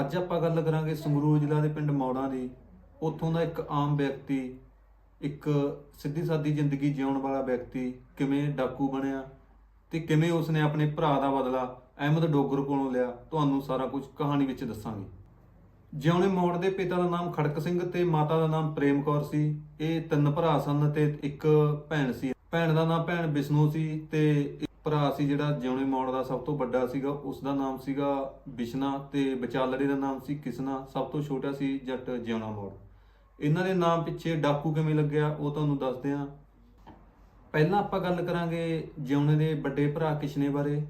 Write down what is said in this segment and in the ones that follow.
ਅੱਜ ਆਪਾਂ ਗੱਲ ਕਰਾਂਗੇ ਸੰਗਰੂਰ ਜ਼ਿਲ੍ਹਾ ਦੇ ਪਿੰਡ ਮੌੜਾਂ ਦੀ। ਉੱਥੋਂ ਦਾ ਇੱਕ ਆਮ ਵਿਅਕਤੀ, ਇੱਕ ਸਿੱਧੀ ਸਾਦੀ ਜ਼ਿੰਦਗੀ ਜਿਉਣ ਵਾਲਾ ਵਿਅਕਤੀ ਕਿਵੇਂ ਡਾਕੂ ਬਣਿਆ ਤੇ ਕਿਵੇਂ ਉਸਨੇ ਆਪਣੇ ਭਰਾ ਦਾ ਬਦਲਾ ਅਹਿਮਦ ਡੋਗਰ ਕੋਲੋਂ ਲਿਆ, ਤੁਹਾਨੂੰ ਸਾਰਾ ਕੁਝ ਕਹਾਣੀ ਵਿੱਚ ਦੱਸਾਂਗੇ। ਜਿਉਣੇ ਮੌੜ ਦੇ ਪਿਤਾ ਦਾ ਨਾਮ ਖੜਕ ਸਿੰਘ ਤੇ ਮਾਤਾ ਦਾ ਨਾਮ ਪ੍ਰੇਮ ਕੌਰ ਸੀ। ਇਹ ਤਿੰਨ ਭਰਾ ਸਨ ਤੇ ਇੱਕ ਭੈਣ ਸੀ। ਭੈਣ ਦਾ ਨਾਮ ਭੈਣ ਬਿਸ਼ਨੂ ਸੀ ਤੇ ਭਰਾ ਸੀ ਜਿਹੜਾ ਜਿਉਣੇ ਮੌੜ ਦਾ ਸਭ ਤੋਂ ਵੱਡਾ ਸੀਗਾ ਉਸ ਦਾ ਨਾਮ ਸੀਗਾ ਬਿਸ਼ਨਾ ਤੇ ਵਿਚਾਲੜੇ ਦਾ ਨਾਮ ਸੀ ਕਿਸਨਾ, ਸਭ ਤੋਂ ਛੋਟਾ ਸੀ ਜੱਟ ਜਿਉਣਾ ਮੌੜ। ਇਹਨਾਂ ਦੇ ਨਾਮ ਪਿੱਛੇ ਡਾਕੂ ਕਿਵੇਂ ਲੱਗਿਆ, ਉਹ ਤੁਹਾਨੂੰ ਦੱਸਦੇ ਹਾਂ। ਪਹਿਲਾਂ ਆਪਾਂ ਗੱਲ ਕਰਾਂਗੇ ਜਿਉਣੇ ਦੇ ਵੱਡੇ ਭਰਾ ਕਿਸ਼ਨੇ ਬਾਰੇ।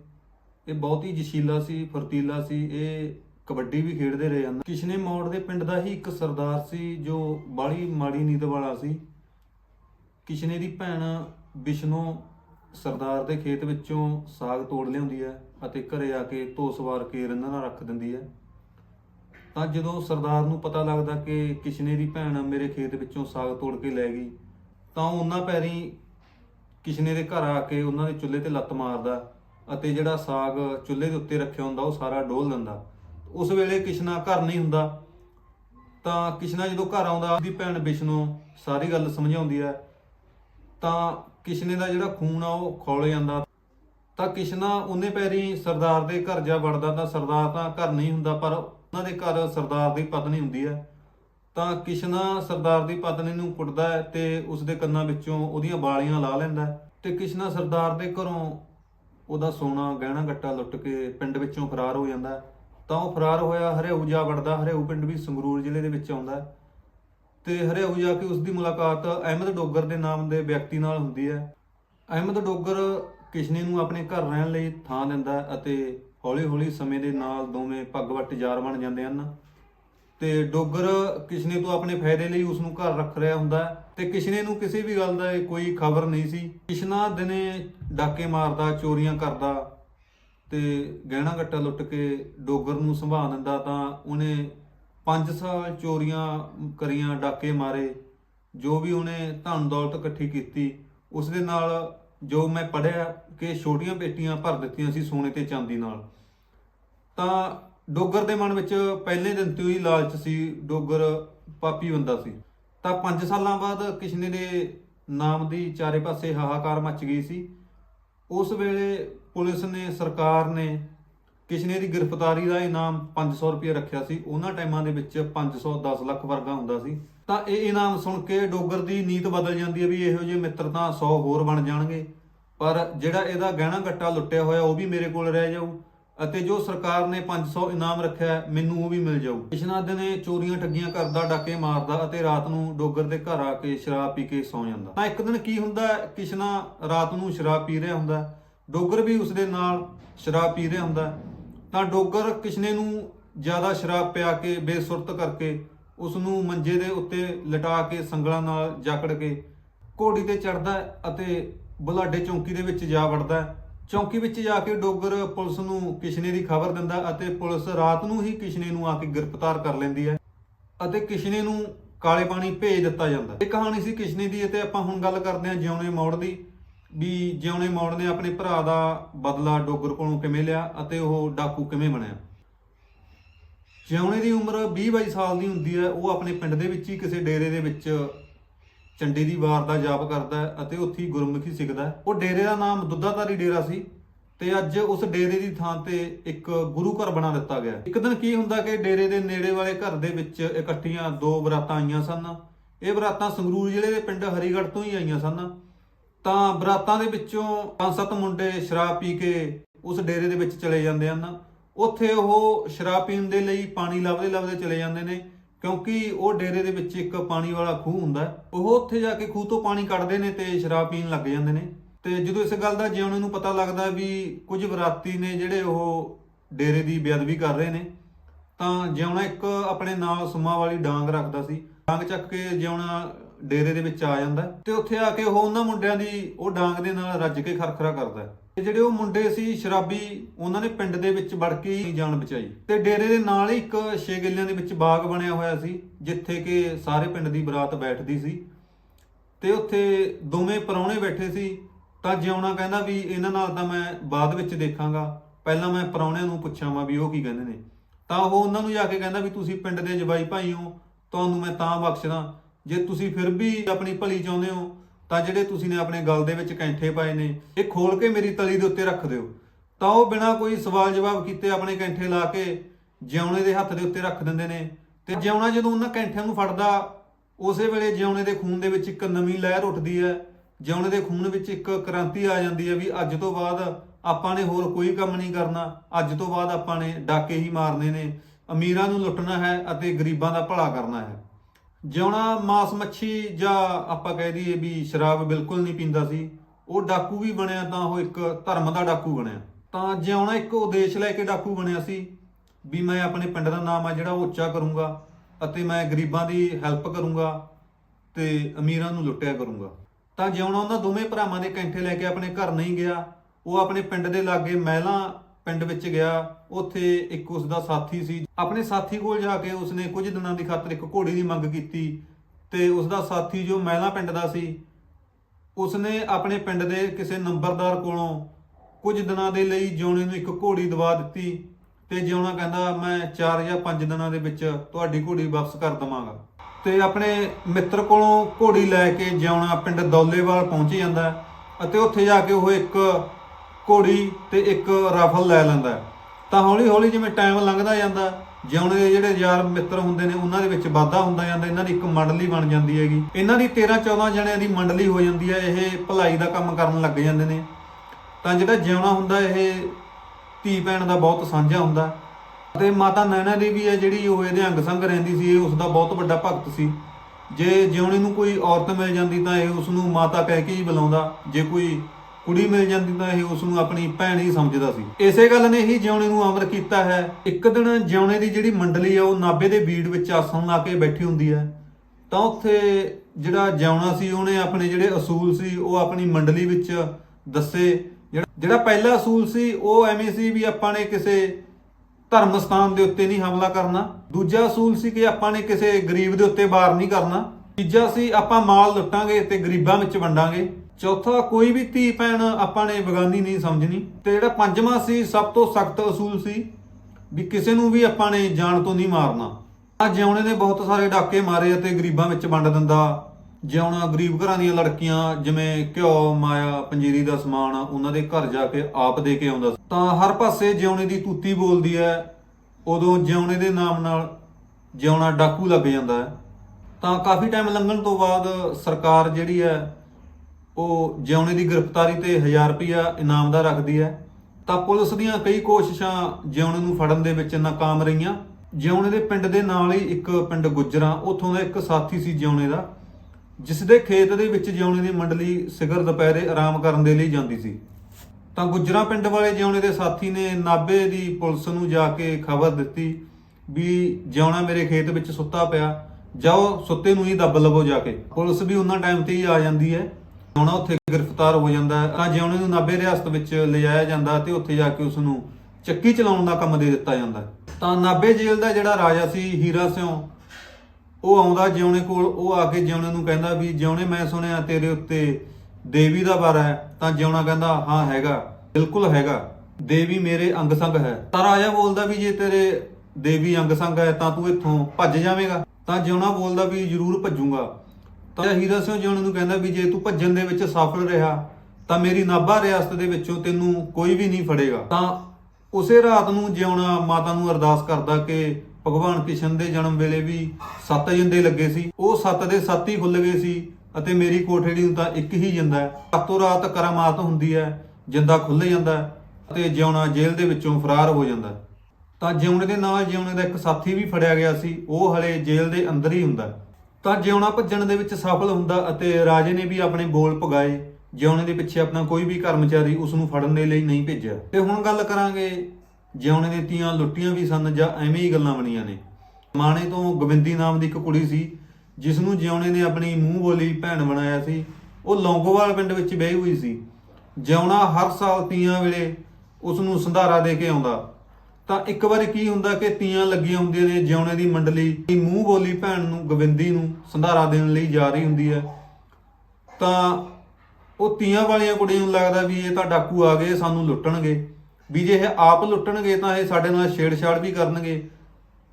ਇਹ ਬਹੁਤ ਹੀ ਜਸ਼ੀਲਾ ਸੀ, ਫੁਰਤੀਲਾ ਸੀ, ਇਹ ਕਬੱਡੀ ਵੀ ਖੇਡਦੇ ਰਹੇ ਹਨ। ਕਿਸ਼ਨੇ ਮੌੜ ਦੇ ਪਿੰਡ ਦਾ ਹੀ ਇੱਕ ਸਰਦਾਰ ਸੀ, ਜੋ ਬਾਲੀ ਮਾੜੀ ਨੀਤ ਵਾਲਾ ਸੀ। ਕਿਸ਼ਨੇ ਦੀ ਭੈਣ ਬਿਸ਼ਨੂ ਸਰਦਾਰ ਦੇ ਖੇਤ ਵਿੱਚੋਂ ਸਾਗ ਤੋੜ ਲਿਆਉਂਦੀ ਹੈ ਅਤੇ ਘਰੇ ਆ ਕੇ ਧੋ ਸਵਾਰ ਕੇ ਰੰਨਾਂ ਰੱਖ ਦਿੰਦੀ ਹੈ। ਤਾਂ ਜਦੋਂ ਸਰਦਾਰ ਨੂੰ ਪਤਾ ਲੱਗਦਾ ਕਿ ਕਿਸ਼ਨੇ ਦੀ ਭੈਣ ਮੇਰੇ ਖੇਤ ਵਿੱਚੋਂ ਸਾਗ ਤੋੜ ਕੇ ਲੈ ਗਈ, ਤਾਂ ਉਹ ਉਹਨਾਂ ਪੈਰੀ ਕਿਸ਼ਨੇ ਦੇ ਘਰ ਆ ਕੇ ਉਹਨਾਂ ਦੇ ਚੁੱਲ੍ਹੇ ਤੇ ਲੱਤ ਮਾਰਦਾ ਅਤੇ ਜਿਹੜਾ ਸਾਗ ਚੁੱਲ੍ਹੇ ਦੇ ਉੱਤੇ ਰੱਖਿਆ ਹੁੰਦਾ, ਉਹ ਸਾਰਾ ਡੋਲ ਦਿੰਦਾ। ਉਸ ਵੇਲੇ ਕਿਸ਼ਨਾ ਘਰ ਨਹੀਂ ਹੁੰਦਾ। ਤਾਂ ਕਿਸ਼ਨਾ ਜਦੋਂ ਘਰ ਆਉਂਦਾ, ਉਹਦੀ ਭੈਣ ਬਿਸ਼ਨੂ ਸਾਰੀ ਗੱਲ ਸਮਝਾਉਂਦੀ ਹੈ। ਤਾਂ ਕਿਸ਼ਨੇ ਦਾ ਜਿਹੜਾ ਖੂਨ ਆ ਉਹ ਖੋਲ਼ ਜਾਂਦਾ। ਤਾਂ ਕਿਸ਼ਨਾ ਉਹਨੇ ਪੈਰੀ ਸਰਦਾਰ ਦੇ ਘਰ ਜਾ ਵੜਦਾ ਤਾਂ ਸਰਦਾਰ ਤਾਂ ਘਰ ਨਹੀਂ ਹੁੰਦਾ, ਪਰ ਉਹਨਾਂ ਦੇ ਘਰ ਸਰਦਾਰ ਦੀ ਪਤਨੀ ਹੁੰਦੀ ਹੈ। ਤਾਂ ਕਿਸ਼ਨਾ ਸਰਦਾਰ ਦੀ ਪਤਨੀ ਨੂੰ ਕੁੱਟਦਾ ਹੈ ਤੇ ਉਸ ਦੇ ਕੰਨਾਂ ਵਿੱਚੋਂ ਉਹਦੀਆਂ ਵਾਲੀਆਂ ਲਾ ਲੈਂਦਾ ਹੈ। ਤੇ ਕਿਸ਼ਨਾ ਸਰਦਾਰ ਦੇ ਘਰੋਂ ਉਹਦਾ ਸੋਨਾ, ਗਹਿਣਾ ਗੱਟਾ ਲੁੱਟ ਕੇ ਪਿੰਡ ਵਿੱਚੋਂ ਫਰਾਰ ਹੋ ਜਾਂਦਾ ਤਾਂ ਉਹ ਫਰਾਰ ਹੋਇਆ, ਹਰੇਊ ਜਾ ਵੜਦਾ, ਹਰੇਊ ਪਿੰਡ ਵੀ ਸੰਗਰੂਰ ਜ਼ਿਲ੍ਹੇ ਦੇ ਵਿੱਚ ਆਉਂਦਾ ਤੇ ਹਰਿਆਊ ਜਾ ਕੇ ਉਸ ਦੀ ਮੁਲਾਕਾਤ ਅਹਿਮਦ ਡੋਗਰ ਦੇ ਨਾਮ ਦੇ ਵਿਅਕਤੀ ਨਾਲ ਹੁੰਦੀ ਹੈ। ਅਹਿਮਦ ਡੋਗਰ ਕਿਸ਼ਨੇ ਨੂੰ ਆਪਣੇ ਘਰ ਰਹਿਣ ਲਈ ਥਾਂ ਦਿੰਦਾ ਹੈ ਅਤੇ ਹੌਲੀ-ਹੌਲੀ ਸਮੇਂ ਦੇ ਨਾਲ ਦੋਵੇਂ ਪੱਗ ਵੱਟ ਯਾਰ ਬਣ ਜਾਂਦੇ ਹਨ ਤੇ ਡੋਗਰ ਕਿਸ਼ਨੇ ਤੋਂ ਆਪਣੇ ਫਾਇਦੇ ਲਈ ਉਸ ਨੂੰ ਘਰ ਰੱਖ ਰਿਹਾ ਹੁੰਦਾ ਹੈ ਤੇ ਕਿਸ਼ਨੇ ਨੂੰ ਕਿਸੇ ਵੀ ਗੱਲ ਦਾ ਕੋਈ ਖਬਰ ਨਹੀਂ ਸੀ। ਕਿਸ਼ਨਾ ਦਿਨੇ ਡਾਕੇ ਮਾਰਦਾ, ਚੋਰੀਆਂ ਕਰਦਾ ਤੇ ਗਹਿਣਾ ਗੱਟਾ ਲੁੱਟ ਕੇ ਡੋਗਰ ਨੂੰ ਸੰਭਾਲ ਦਿੰਦਾ ਤਾਂ ਉਹਨੇ 5 ਸਾਲ ਚੋਰੀਆਂ ਕਰੀਆਂ, ਡਾਕੇ ਮਾਰੇ। ਜੋ ਵੀ ਉਹਨੇ ਧਨ ਦੌਲਤ ਇਕੱਠੀ ਕੀਤੀ, ਉਸ ਦੇ ਨਾਲ ਜੋ ਮੈਂ ਪੜਿਆ ਕਿ ਛੋਟੀਆਂ ਪੇਟੀਆਂ ਭਰ ਦਿੱਤੀਆਂ ਸੀ ਸੋਨੇ ਤੇ ਚਾਂਦੀ ਨਾਲ। ਤਾਂ ਡੋਗਰ ਦੇ ਮਨ ਵਿੱਚ ਪਹਿਲੇ ਦਿਨ ਤੋਂ ਹੀ ਲਾਲਚ ਸੀ, ਡੋਗਰ ਪਾਪੀ ਬੰਦਾ ਸੀ। ਤਾਂ 5 ਸਾਲਾਂ ਬਾਅਦ ਕਿਸ਼ਨੇ ਦੇ ਨਾਮ ਦੀ ਚਾਰੇ ਪਾਸੇ ਹਾਹਾਕਾਰ ਮਚ ਗਈ ਸੀ। ਉਸ ਵੇਲੇ ਪੁਲਿਸ ਨੇ, ਸਰਕਾਰ ਨੇ ਕਿਸ਼ਨੇ ਦੀ ਗ੍ਰਿਫਤਾਰੀ ਦਾ ਇਨਾਮ 500 ਰੁਪਏ ਰੱਖਿਆ ਸੀ, ਉਹਨਾਂ ਟਾਈਮਾਂ ਦੇ ਵਿੱਚ 500 10 ਲੱਖ ਵਰਗਾ ਹੁੰਦਾ ਸੀ। ਤਾਂ ਇਹ ਇਨਾਮ ਸੁਣ ਕੇ ਡੋਗਰ ਦੀ ਨੀਤ ਬਦਲ ਜਾਂਦੀ ਹੈ ਵੀ ਇਹੋ ਜਿਹੇ ਮਿੱਤਰ ਤਾਂ 100 ਹੋਰ ਬਣ ਜਾਣਗੇ। ਪਰ ਜਿਹੜਾ ਇਹਦਾ ਗਹਿਣਾ ਗੱਟਾ ਲੁੱਟਿਆ ਹੋਇਆ ਉਹ ਵੀ ਮੇਰੇ ਕੋਲ ਰਹਿ ਜਾਊ ਅਤੇ ਜੋ ਸਰਕਾਰ ਨੇ 500 ਇਨਾਮ ਰੱਖਿਆ ਮੈਨੂੰ ਉਹ ਵੀ ਮਿਲ ਜਾਊ। ਕਿਸ਼ਨਾਦ ਨੇ ਚੋਰੀਆਂ ਠੱਗੀਆਂ ਕਰਦਾ, ਡਾਕੇ ਮਾਰਦਾ ਅਤੇ ਰਾਤ ਨੂੰ ਡੋਗਰ ਦੇ ਘਰ ਆ ਕੇ ਸ਼ਰਾਬ ਪੀ ਕੇ ਸੌ ਜਾਂਦਾ। ਤਾਂ ਇੱਕ ਦਿਨ ਕੀ ਹੁੰਦਾ ਕਿਸ਼ਨਾ ਰਾਤ ਨੂੰ ਸ਼ਰਾਬ ਪੀ ਰਿਹਾ ਹੁੰਦਾ ਡੋਗਰ ਵੀ ਉਸ ਦੇ ਨਾਲ ਸ਼ਰਾਬ ਪੀ ਰਿਹਾ ਹੁੰਦਾ ਤਾਂ ਡੋਗਰ ਕਿਸ਼ਨੇ ਨੂੰ ਜ਼ਿਆਦਾ ਸ਼ਰਾਬ ਪਿਆ ਕੇ ਬੇਸੁਰਤ ਕਰਕੇ ਉਸ ਨੂੰ ਮੰਜੇ ਦੇ ਉੱਤੇ ਲਟਾ ਕੇ ਸੰਗਲਾਂ ਨਾਲ ਜਾਕੜ ਕੇ ਘੋੜੀ ਤੇ ਚੜਦਾ ਅਤੇ ਬੁਲਾਡੇ ਚੌਂਕੀ ਦੇ ਵਿੱਚ ਜਾ ਵੜਦਾ ਚੌਂਕੀ ਵਿੱਚ ਜਾ ਕੇ ਡੋਗਰ ਪੁਲਿਸ ਨੂੰ ਕਿਸ਼ਨੇ ਦੀ ਖਬਰ ਦਿੰਦਾ ਅਤੇ ਪੁਲਿਸ ਰਾਤ ਨੂੰ ਹੀ ਕਿਸ਼ਨੇ ਨੂੰ ਆ ਕੇ ਗ੍ਰਿਫਤਾਰ ਕਰ ਲੈਂਦੀ ਹੈ ਅਤੇ ਕਿਸ਼ਨੇ ਨੂੰ ਕਾਲੇ ਪਾਣੀ ਭੇਜ ਦਿੱਤਾ ਜਾਂਦਾ ਇਹ ਕਹਾਣੀ ਸੀ ਕਿਸ਼ਨੇ ਦੀ ਅਤੇ ਆਪਾਂ ਹੁਣ ਗੱਲ ਕਰਦੇ ਹਾਂ ਜਿਉਣੇ ਮੌੜ ਦੀ। ਵੀ ਜਿਉਣੇ ਮੌੜ ਨੇ ਆਪਣੇ ਭਰਾ ਦਾ ਬਦਲਾ ਡੋਗਰ ਕੋਲੋਂ ਕਿਵੇਂ ਲਿਆ ਅਤੇ ਉਹ ਡਾਕੂ ਕਿਵੇਂ ਬਣਿਆ? ਜਿਉਣੇ ਦੀ ਉਮਰ 20-22 ਸਾਲ ਦੀ ਹੁੰਦੀ ਹੈ, ਉਹ ਆਪਣੇ ਪਿੰਡ ਦੇ ਵਿੱਚ ਹੀ ਕਿਸੇ ਡੇਰੇ ਦੇ ਵਿੱਚ ਚੰਡੀ ਦੀ ਵਾਰ ਦਾ ਜਾਪ ਕਰਦਾ ਹੈ ਅਤੇ ਉੱਥੇ ਗੁਰਮੁਖੀ ਸਿੱਖਦਾ ਹੈ। ਉਹ ਡੇਰੇ ਦਾ ਨਾਮ ਦੁੱਧਾਧਾਰੀ ਡੇਰਾ ਸੀ ਤੇ ਅੱਜ ਉਸ ਡੇਰੇ ਦੀ ਥਾਂ ਤੇ ਇੱਕ ਗੁਰੂ ਘਰ ਬਣਾ ਦਿੱਤਾ ਗਿਆ ਇੱਕ ਦਿਨ ਕੀ ਹੁੰਦਾ ਕਿ ਡੇਰੇ ਦੇ ਨੇੜੇ ਵਾਲੇ ਘਰ ਦੇ ਵਿੱਚ ਇਕੱਠੀਆਂ ਦੋ ਬਰਾਤਾਂ ਆਈਆਂ ਸਨ। ਇਹ ਬਰਾਤਾਂ ਸੰਗਰੂਰ ਜ਼ਿਲ੍ਹੇ ਦੇ ਪਿੰਡ ਹਰੀਗੜ੍ਹ ਤੋਂ ਹੀ ਆਈਆਂ ਸਨ। ਤਾਂ ਬਰਾਤਾਂ ਦੇ ਵਿੱਚੋਂ ਪੰਜ ਸੱਤ ਮੁੰਡੇ ਸ਼ਰਾਬ ਪੀ ਕੇ ਉਸ ਡੇਰੇ ਦੇ ਵਿੱਚ ਚਲੇ ਜਾਂਦੇ ਹਨ। ਉੱਥੇ ਉਹ ਸ਼ਰਾਬ ਪੀਣ ਦੇ ਲਈ ਪਾਣੀ ਲੱਭਦੇ ਲੱਭਦੇ ਚਲੇ ਜਾਂਦੇ ਨੇ, ਕਿਉਂਕਿ ਉਹ ਡੇਰੇ ਦੇ ਵਿੱਚ ਇੱਕ ਪਾਣੀ ਵਾਲਾ ਖੂਹ ਹੁੰਦਾ ਉਹ ਉੱਥੇ ਜਾ ਕੇ ਖੂਹ ਤੋਂ ਪਾਣੀ ਕੱਢਦੇ ਨੇ ਤੇ ਸ਼ਰਾਬ ਪੀਣ ਲੱਗ ਜਾਂਦੇ ਨੇ। ਤੇ ਜਦੋਂ ਇਸ ਗੱਲ ਦਾ ਜਿਉਣੇ ਨੂੰ ਪਤਾ ਲੱਗਦਾ ਵੀ ਕੁਝ ਬਰਾਤੀ ਨੇ ਜਿਹੜੇ ਉਹ ਡੇਰੇ ਦੀ ਬੇਅਦਬੀ ਕਰ ਰਹੇ ਨੇ, ਤਾਂ ਜਿਉਣਾ ਇੱਕ ਆਪਣੇ ਨਾਲ ਸੁਮਾ ਵਾਲੀ ਡਾਂਗ ਰੱਖਦਾ ਸੀ। ਡਾਂਗ ਚੱਕ ਕੇ ਜਿਉਣਾ ਡੇਰੇ ਦੇ ਵਿੱਚ ਆ ਜਾਂਦਾ ਤੇ ਉੱਥੇ ਆ ਕੇ ਉਹ ਉਹਨਾਂ ਮੁੰਡਿਆਂ ਦੀ ਉਹ ਡਾਂਗ ਦੇ ਨਾਲ ਰੱਜ ਕੇ ਖਰਖਰਾ ਕਰਦਾ ਤੇ ਜਿਹੜੇ ਉਹ ਮੁੰਡੇ ਸੀ, ਸ਼ਰਾਬੀ, ਉਹਨਾਂ ਨੇ ਪਿੰਡ ਦੇ ਵਿੱਚ ਵੜ ਕੇ ਜਾਨ ਬਚਾਈ। ਤੇ ਡੇਰੇ ਦੇ ਨਾਲ ਹੀ ਇੱਕ ਛੇ ਗਿੱਲਿਆਂ ਦੇ ਵਿੱਚ ਬਾਗ ਬਣਿਆ ਹੋਇਆ ਸੀ, ਜਿੱਥੇ ਕਿ ਸਾਰੇ ਪਿੰਡ ਦੀ ਬਰਾਤ ਬੈਠਦੀ ਸੀ। ਤੇ ਉੱਥੇ ਦੋਵੇਂ ਪਰੌਣੇ ਬੈਠੇ ਸੀ, ਤਾਂ ਜਿਉਣਾ ਕਹਿੰਦਾ ਵੀ ਇਹਨਾਂ ਨਾਲ ਤਾਂ ਮੈਂ ਬਾਅਦ ਵਿੱਚ ਦੇਖਾਂਗਾ। ਪਹਿਲਾਂ ਮੈਂ ਪਰੌਣਿਆਂ ਨੂੰ ਪੁੱਛਾਂ ਵਾ ਵੀ ਉਹ ਕੀ ਕਹਿੰਦੇ ਨੇ। ਤਾਂ ਉਹ ਉਹਨਾਂ ਨੂੰ ਜਾ ਕੇ ਕਹਿੰਦਾ ਵੀ ਤੁਸੀਂ ਪਿੰਡ ਦੇ ਜਵਾਈ ਭਾਈ ਹੋ, ਤੁਹਾਨੂੰ ਮੈਂ ਤਾਂ ਬਖਸ਼ਦਾ। ਜੇ ਤੁਸੀਂ ਫਿਰ ਵੀ ਆਪਣੀ ਭਲੀ ਚਾਹੁੰਦੇ ਹੋ, ਤਾਂ ਜਿਹੜੇ ਤੁਸੀਂ ਨੇ ਆਪਣੇ ਗਲ ਦੇ ਵਿੱਚ ਕੈਂਠੇ ਪਾਏ ਨੇ, ਇਹ ਖੋਲ ਕੇ ਮੇਰੀ ਤਲੀ ਦੇ ਉੱਤੇ ਰੱਖ ਦਿਓ। ਤਾਂ ਉਹ ਬਿਨਾਂ ਕੋਈ ਸਵਾਲ ਜਵਾਬ ਕੀਤੇ ਆਪਣੇ ਕੈਂਠੇ ਲਾ ਕੇ ਜਿਉਣੇ ਦੇ ਹੱਥ ਦੇ ਉੱਤੇ ਰੱਖ ਦਿੰਦੇ ਨੇ। ਤੇ ਜਿਉਣਾ ਜਦੋਂ ਉਹਨਾਂ ਕੈਂਠਿਆਂ ਨੂੰ ਫੜਦਾ, ਉਸੇ ਵੇਲੇ ਜਿਉਣੇ ਦੇ ਖੂਨ ਦੇ ਵਿੱਚ ਇੱਕ ਨਵੀਂ ਲਹਿਰ ਉੱਠਦੀ ਹੈ। ਜਿਉਣੇ ਦੇ ਖੂਨ ਵਿੱਚ ਇੱਕ ਕ੍ਰਾਂਤੀ ਆ ਜਾਂਦੀ ਹੈ ਵੀ ਅੱਜ ਤੋਂ ਬਾਅਦ ਆਪਾਂ ਨੇ ਹੋਰ ਕੋਈ ਕੰਮ ਨਹੀਂ ਕਰਨਾ। ਅੱਜ ਤੋਂ ਬਾਅਦ ਆਪਾਂ ਨੇ ਡਾਕੇ ਹੀ ਮਾਰਨੇ ਨੇ। ਅਮੀਰਾਂ ਨੂੰ ਲੁੱਟਣਾ ਹੈ ਅਤੇ ਗਰੀਬਾਂ ਦਾ ਭਲਾ ਕਰਨਾ ਹੈ। ਜਿਉਣਾ ਮਾਸ ਮੱਛੀ ਜਾਂ ਆਪਾਂ ਕਹਿ ਦਈਏ ਵੀ ਸ਼ਰਾਬ ਬਿਲਕੁਲ ਨਹੀਂ ਪੀਂਦਾ ਸੀ, ਉਹ ਡਾਕੂ ਵੀ ਬਣਿਆ ਤਾਂ ਉਹ ਇੱਕ ਧਰਮ ਦਾ ਡਾਕੂ ਬਣਿਆ। ਤਾਂ ਜਿਉਣਾ ਇੱਕ ਉਦੇਸ਼ ਲੈ ਕੇ ਡਾਕੂ ਬਣਿਆ ਸੀ ਵੀ ਮੈਂ ਆਪਣੇ ਪਿੰਡ ਦਾ ਨਾਮ ਆ ਜਿਹੜਾ ਉਹ ਉੱਚਾ ਕਰੂੰਗਾ ਅਤੇ ਮੈਂ ਗਰੀਬਾਂ ਦੀ ਹੈਲਪ ਕਰੂੰਗਾ ਤੇ ਅਮੀਰਾਂ ਨੂੰ ਲੁੱਟਿਆ ਕਰੂੰਗਾ। ਤਾਂ ਜਿਉਣਾ ਉਹਨਾਂ ਦੋਵੇਂ ਭਰਾਵਾਂ ਦੇ ਕੈਂਠੇ ਲੈ ਕੇ ਆਪਣੇ ਘਰ ਨਹੀਂ ਗਿਆ, ਉਹ ਆਪਣੇ ਪਿੰਡ ਦੇ ਲਾਗੇ ਮਹਿਲਾਂ ਪਿੰਡ ਵਿੱਚ ਗਿਆ, ਉੱਥੇ ਇੱਕ ਉਸ ਦਾ ਸਾਥੀ ਸੀ। ਆਪਣੇ ਸਾਥੀ ਕੋਲ ਜਾ ਕੇ ਉਸਨੇ ਕੁਝ ਦਿਨਾਂ ਦੀ ਖਾਤਰ ਇੱਕ ਘੋੜੀ ਦੀ ਮੰਗ ਕੀਤੀ ਤੇ ਉਸ ਦਾ ਸਾਥੀ ਜੋ ਮਹਿਲਾ ਪਿੰਡ ਦਾ ਸੀ, ਉਸਨੇ ਆਪਣੇ ਪਿੰਡ ਦੇ ਕਿਸੇ ਨੰਬਰਦਾਰ ਕੋਲੋਂ ਕੁਝ ਦਿਨਾਂ ਦੇ ਲਈ ਜਿਉਣੇ ਨੂੰ ਇੱਕ ਘੋੜੀ ਦਵਾ ਦਿੱਤੀ ਤੇ ਜਿਉਣਾ ਕਹਿੰਦਾ, ਮੈਂ 4 ਜਾਂ 5 ਦਿਨਾਂ ਦੇ ਵਿੱਚ ਤੁਹਾਡੀ ਘੋੜੀ ਵਾਪਸ ਕਰ ਦਵਾਂਗਾ। ਤੇ ਆਪਣੇ ਮਿੱਤਰ ਕੋਲੋਂ ਘੋੜੀ ਲੈ ਕੇ ਜਿਉਣਾ ਪਿੰਡ ਦੌਲੇਵਾਲ ਪਹੁੰਚ ਜਾਂਦਾ ਅਤੇ ਉੱਥੇ ਜਾ ਕੇ ਉਹ ਇੱਕ ਘੋੜੀ ਤੇ ਇੱਕ ਰਫਲ ਲੈ ਲੈਂਦਾ ਤਾਂ ਹੌਲੀ ਹੌਲੀ ਜਿਵੇਂ ਟਾਈਮ ਲੰਘਦਾ ਜਾਂਦਾ, ਜਿਉਣੇ ਦੇ ਜਿਹੜੇ ਯਾਰ ਮਿੱਤਰ ਹੁੰਦੇ ਨੇ, ਉਹਨਾਂ ਦੇ ਵਿੱਚ ਵਾਧਾ ਹੁੰਦਾ ਜਾਂਦਾ, ਇਹਨਾਂ ਦੀ ਇੱਕ ਮੰਡਲੀ ਬਣ ਜਾਂਦੀ ਹੈਗੀ। ਇਹਨਾਂ ਦੀ 13 14 ਜਣਿਆਂ ਦੀ ਮੰਡਲੀ ਹੋ ਜਾਂਦੀ ਹੈ, ਇਹ ਭਲਾਈ ਦਾ ਕੰਮ ਕਰਨ ਲੱਗ ਜਾਂਦੇ ਨੇ। ਤਾਂ ਜਿਹੜਾ ਜਿਉਣਾ ਹੁੰਦਾ, ਇਹ ਧੀ ਭੈਣ ਦਾ ਬਹੁਤ ਸਾਂਝਾ ਹੁੰਦਾ। ਤੇ ਮਾਤਾ ਨੈਣਾ ਦੇਵੀ ਹੈ, ਜਿਹੜੀ ਉਹ ਇਹਦੇ ਅੰਗ ਸੰਗ ਰਹਿੰਦੀ ਸੀ, ਇਹ ਉਸ ਦਾ ਬਹੁਤ ਵੱਡਾ ਭਗਤ ਸੀ। ਜੇ ਜਿਉਣੇ ਨੂੰ ਕੋਈ ਔਰਤ ਮਿਲ ਜਾਂਦੀ, ਤਾਂ ਇਹ ਉਸ ਨੂੰ ਮਾਤਾ ਕਹਿ ਕੇ ਹੀ ਬੁਲਾਉਂਦਾ। ਜੇ ਕੋਈ ਕੁੜੀ ਮਿਲ ਜਾਂਦੀ ਤਾਂ ਇਹ ਉਸ ਨੂੰ ਆਪਣੀ ਭੈਣ ਹੀ ਸਮਝਦਾ ਸੀ। ਇਸੇ ਗੱਲ ਨੇ ਹੀ ਜਿਉਣੇ ਨੂੰ ਅਮਰ ਕੀਤਾ ਹੈ। ਇੱਕ ਦਿਨ ਜਿਉਣੇ ਦੀ ਜਿਹੜੀ ਮੰਡਲੀ ਆ, ਉਹ ਨਾਬੇ ਦੇ ਬੀੜ ਵਿੱਚ ਆਸਣ ਲਾ ਕੇ ਬੈਠੀ ਹੁੰਦੀ ਹੈ। ਤਾਂ ਉੱਥੇ ਜਿਹੜਾ ਜਿਉਣਾ ਸੀ, ਉਹਨੇ ਆਪਣੇ ਜਿਹੜੇ ਅਸੂਲ ਸੀ, ਉਹ ਆਪਣੀ ਮੰਡਲੀ ਵਿੱਚ ਦੱਸੇ। ਜਿਹੜਾ ਜਿਹੜਾ ਪਹਿਲਾ ਅਸੂਲ ਸੀ, ਉਹ ਐਵੇਂ ਸੀ ਵੀ ਆਪਾਂ ਨੇ ਕਿਸੇ ਧਰਮ ਸਥਾਨ ਦੇ ਉੱਤੇ ਨਹੀਂ ਹਮਲਾ ਕਰਨਾ। ਦੂਜਾ ਅਸੂਲ ਸੀ ਕਿ ਆਪਾਂ ਨੇ ਕਿਸੇ ਗਰੀਬ ਦੇ ਉੱਤੇ ਵਾਰ ਨਹੀਂ ਕਰਨਾ। ਤੀਜਾ ਸੀ, ਆਪਾਂ ਮਾਲ ਲੁੱਟਾਂਗੇ ਤੇ ਗਰੀਬਾਂ ਵਿੱਚ ਵੰਡਾਂਗੇ। ਚੌਥਾ, ਕੋਈ ਵੀ ਧੀ ਭੈਣ ਆਪਾਂ ਨੇ ਬਗਾਨੀ ਨਹੀਂ ਸਮਝਣੀ। ਤੇ ਜਿਹੜਾ ਪੰਜਵਾਂ ਸੀ, ਸਭ ਤੋਂ ਸਖਤ ਅਸੂਲ ਸੀ ਵੀ ਕਿਸੇ ਨੂੰ ਵੀ ਆਪਾਂ ਨੇ ਜਾਣ ਤੋਂ ਨਹੀਂ ਮਾਰਨਾ। ਆ ਜਿਉਣੇ ਨੇ ਬਹੁਤ ਸਾਰੇ ਡਾਕੇ ਮਾਰੇ ਅਤੇ ਗਰੀਬਾਂ ਵਿੱਚ ਵੰਡ ਦਿੰਦਾ। ਜਿਉਣਾ ਗਰੀਬ ਘਰਾਂ ਦੀਆਂ ਲੜਕੀਆਂ, ਜਿਵੇਂ ਘਿਓ, ਮਾਇਆ, ਪੰਜੀਰੀ ਦਾ ਸਮਾਨ, ਉਹਨਾਂ ਦੇ ਘਰ ਜਾ ਕੇ ਆਪ ਦੇ ਕੇ ਆਉਂਦਾ ਸੀ। ਤਾਂ ਹਰ ਪਾਸੇ ਜਿਉਣੇ ਦੀ ਤੂਤੀ ਬੋਲਦੀ ਹੈ। ਉਦੋਂ ਜਿਉਣੇ ਦੇ ਨਾਮ ਨਾਲ ਜਿਉਣਾ ਡਾਕੂ ਲੱਗ ਜਾਂਦਾ ਹੈ। ਤਾਂ ਕਾਫੀ ਟਾਈਮ ਲੰਘਣ ਤੋਂ ਬਾਅਦ ਸਰਕਾਰ ਜਿਹੜੀ ਹੈ ਉਹ ਜਿਉਣੇ ਦੀ ਗ੍ਰਿਫਤਾਰੀ ਤੇ 1000 ਰੁਪਇਆ ਇਨਾਮ ਦਾ ਰੱਖਦੀ ਹੈ, ਤਾਂ ਪੁਲਿਸ ਦੀਆਂ ਕਈ ਕੋਸ਼ਿਸ਼ਾਂ ਜਿਉਣੇ ਨੂੰ ਫੜਨ ਦੇ ਵਿੱਚ ਨਾਕਾਮ ਰਹੀਆਂ। ਜਿਉਣੇ ਦੇ ਪਿੰਡ ਦੇ ਨਾਲ ਹੀ ਇੱਕ ਪਿੰਡ ਗੁੱਜਰਾਂ, ਉੱਥੋਂ ਦਾ ਇੱਕ ਸਾਥੀ ਸੀ ਜਿਉਣੇ ਦਾ ਜਿਸ ਦੇ ਖੇਤ ਦੇ ਵਿੱਚ ਜਿਉਣੇ ਦੀ ਮੰਡਲੀ ਸਿਗਰ ਦੁਪਹਿਰੇ ਆਰਾਮ ਕਰਨ ਦੇ ਲਈ ਜਾਂਦੀ ਸੀ। ਤਾਂ ਗੁੱਜਰਾਂ ਪਿੰਡ ਵਾਲੇ ਜਿਉਣੇ ਦੇ ਸਾਥੀ ਨੇ ਨਾਬੇ ਦੀ ਪੁਲਿਸ ਨੂੰ ਜਾ ਕੇ ਖਬਰ ਦਿੱਤੀ ਵੀ ਜਿਉਣਾ ਮੇਰੇ ਖੇਤ ਵਿੱਚ ਸੁੱਤਾ ਪਿਆ, ਜਾਓ ਸੁੱਤੇ ਨੂੰ ਹੀ ਦੱਬ ਲਵੋ ਜਾ ਕੇ। ਪੁਲਿਸ ਵੀ ਉਹਨਾਂ ਟਾਈਮ ਤੇ ਹੀ ਆ ਜਾਂਦੀ ਹੈ। ਜਿਉਣਾ ਉੱਥੇ ਗ੍ਰਿਫਤਾਰ ਹੋ ਜਾਂਦਾ ਹੈ। ਜਿਉਣੇ ਨੂੰ ਨਾਬੇ ਰਿਆਸਤ ਵਿੱਚ ਲਿਜਾਇਆ ਜਾਂਦਾ ਤੇ ਉੱਥੇ ਜਾ ਕੇ ਉਸ ਨੂੰ ਚੱਕੀ ਚਲਾਉਣ ਦਾ ਕੰਮ ਦੇ ਦਿੱਤਾ ਜਾਂਦਾ ਤਾਂ ਨਾਬੇ ਜੇਲ੍ਹ ਦਾ ਜਿਹੜਾ ਰਾਜਾ ਸੀ, ਹੀਰਾ ਸਿਉ, ਉਹ ਆਉਂਦਾ ਜਿਉਣੇ ਕੋਲ, ਉਹ ਆ ਕੇ ਜਿਉਣੇ ਨੂੰ ਕਹਿੰਦਾ ਵੀ ਜਿਉਣੇ ਮੈਂ ਸੁਣਿਆ ਤੇਰੇ ਉੱਤੇ ਦੇਵੀ ਦਾ ਵਾਰ ਹੈ, ਤਾਂ ਜਿਉਣਾ ਕਹਿੰਦਾ, ਹਾਂ, ਹੈਗਾ, ਬਿਲਕੁਲ ਹੈਗਾ, ਦੇਵੀ ਮੇਰੇ ਅੰਗ ਸੰਗ ਹੈ। ਤਾਂ ਰਾਜਾ ਬੋਲਦਾ ਵੀ ਜੇ ਤੇਰੇ ਦੇਵੀ ਅੰਗ ਸੰਗ ਹੈ ਤਾਂ ਤੂੰ ਇੱਥੋਂ ਭੱਜ ਜਾਵੇਂਗਾ। ਤਾਂ ਜਿਉਣਾ ਬੋਲਦਾ ਵੀ ਜ਼ਰੂਰ ਭੱਜੂਗਾ। ਤਾਂ ਹੀਰਾ ਸਿੰਘ ਜਿਉਣੇ ਨੂੰ ਕਹਿੰਦਾ ਵੀ ਜੇ ਤੂੰ ਭੱਜਣ ਦੇ ਵਿੱਚ ਸਫਲ ਰਿਹਾ, ਤਾਂ ਮੇਰੀ ਨਾਭਾ ਰਿਆਸਤ ਦੇ ਵਿੱਚੋਂ ਤੈਨੂੰ ਕੋਈ ਵੀ ਨਹੀਂ ਫੜੇਗਾ। ਤਾਂ ਉਸੇ ਰਾਤ ਨੂੰ ਜਿਉਣਾ ਮਾਤਾ ਨੂੰ ਅਰਦਾਸ ਕਰਦਾ ਕਿ ਭਗਵਾਨ ਕ੍ਰਿਸ਼ਨ ਦੇ ਜਨਮ ਵੇਲੇ ਵੀ ਸੱਤ ਜਿੰਦੇ ਲੱਗੇ ਸੀ। ਉਹ ਸੱਤ ਦੇ ਸੱਤ ਹੀ ਖੁੱਲ ਗਏ ਸੀ ਅਤੇ ਮੇਰੀ ਕੋਠੜੀ ਨੂੰ ਤਾਂ ਇੱਕ ਹੀ ਜਿੰਦਾ ਹੈ। ਰਾਤੋਂ ਰਾਤ ਕਰਾਮਾਤ ਹੁੰਦੀ ਹੈ, ਜਿੰਦਾ ਖੁੱਲ ਜਾਂਦਾ ਅਤੇ ਜਿਉਣਾ ਜੇਲ੍ਹ ਦੇ ਵਿੱਚੋਂ ਫਰਾਰ ਹੋ ਜਾਂਦਾ ਤਾਂ ਜਿਉਣੇ ਦੇ ਨਾਲ ਜਿਉਣੇ ਦਾ ਇੱਕ ਸਾਥੀ ਵੀ ਫੜਿਆ ਗਿਆ ਸੀ, ਉਹ ਹਲੇ ਜੇਲ੍ਹ ਦੇ ਅੰਦਰ ਹੀ ਹੁੰਦਾ ਤਾਂ ਜਿਉਣਾ ਭੱਜਣ ਦੇ ਵਿੱਚ ਸਫਲ ਹੁੰਦਾ ਅਤੇ ਰਾਜੇ ਨੇ ਵੀ ਆਪਣੇ ਬੋਲ ਪਗਾਏ ਜਿਉਣੇ ਦੇ ਪਿੱਛੇ ਆਪਣਾ ਕੋਈ ਵੀ ਕਰਮਚਾਰੀ ਉਸ ਨੂੰ ਫੜਨ ਦੇ ਲਈ ਨਹੀਂ ਭੇਜਿਆ। ਤੇ ਹੁਣ ਗੱਲ ਕਰਾਂਗੇ, ਜਿਉਣੇ ਦੇ ਤੀਆਂ ਲੁੱਟੀਆਂ ਵੀ ਸਨ ਜਾਂ ਐਵੇਂ ਹੀ ਗੱਲਾਂ ਬਣੀਆਂ ਨੇ। ਮਾਣੇ ਤੋਂ ਗੋਬਿੰਦੀ ਨਾਮ ਦੀ ਇੱਕ ਕੁੜੀ ਸੀ, ਜਿਸ ਨੂੰ ਜਿਉਣੇ ਨੇ ਆਪਣੀ ਮੂੰਹ ਬੋਲੀ ਭੈਣ ਬਣਾਇਆ ਸੀ। ਉਹ ਲੌਂਗੋਵਾਲ ਪਿੰਡ ਵਿੱਚ ਵਿਆਹੀ ਹੋਈ ਸੀ। ਜਿਉਣਾ ਹਰ ਸਾਲ ਤੀਆਂ ਵੇਲੇ ਉਸ ਨੂੰ ਸੰਧਾਰਾ ਦੇ ਕੇ ਆਉਂਦਾ। ਤਾਂ ਇੱਕ ਵਾਰੀ ਕੀ ਹੁੰਦਾ ਕਿ ਤੀਆਂ ਲੱਗੀਆਂ ਹੁੰਦੀਆਂ ਨੇ ਜਿਉਣੇ ਦੀ ਮੰਡਲੀ। ਦੀ ਮੂੰਹ ਬੋਲੀ ਭੈਣ ਨੂੰ, ਗਵਿੰਦੀ ਨੂੰ ਸੰਧਾਰਾ ਦੇਣ ਲਈ ਜਾ ਰਹੀ ਹੁੰਦੀ ਹੈ। ਤਾਂ ਉਹ ਤੀਆਂ ਵਾਲੀਆਂ ਕੁੜੀਆਂ ਨੂੰ ਲੱਗਦਾ ਵੀ ਇਹ ਤਾਂ ਡਾਕੂ ਆ ਗਏ, ਸਾਨੂੰ ਲੁੱਟਣਗੇ। ਵੀ ਜੇ ਇਹ ਆਪ ਲੁੱਟਣਗੇ ਤਾਂ ਇਹ ਸਾਡੇ ਨਾਲ ਛੇੜਛਾੜ ਵੀ ਕਰਨਗੇ।